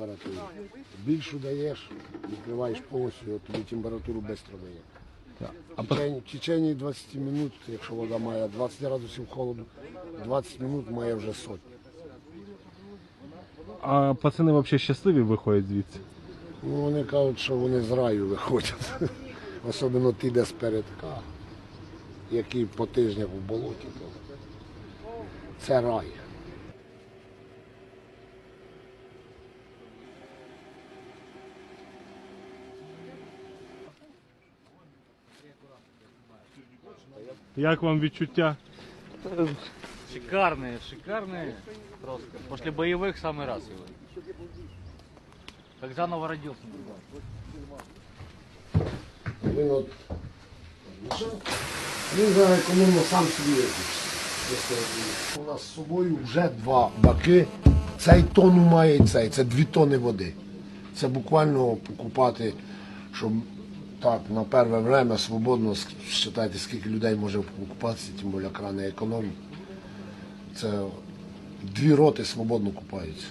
температуру. Більшу даєш, відкриваєш повністю, от тобі температуру швидко дає. А В течение, в течение 20 минут, якщо вода має 20 градусів холоду, 20 минут має вже сотню. А пацани взагалі щасливі виходять звідси. Ну, вони кажуть, що вони з раю виходять. Особливо ті, де з передка, які по тижнях в болоті. То це рай. Як вам відчуття? Шикарные, шикарные. Просто. После боевых самый раз его. Как заново родился. Він от він за економно сам собі виключить. У нас з собою вже два баки. Цей тонну має і цей. Це дві тони води. Це буквально покупати, щоб так, на перше время свободно считайте, скільки людей може купатися, тим більше крани економії. Це дві роти свободно купаються.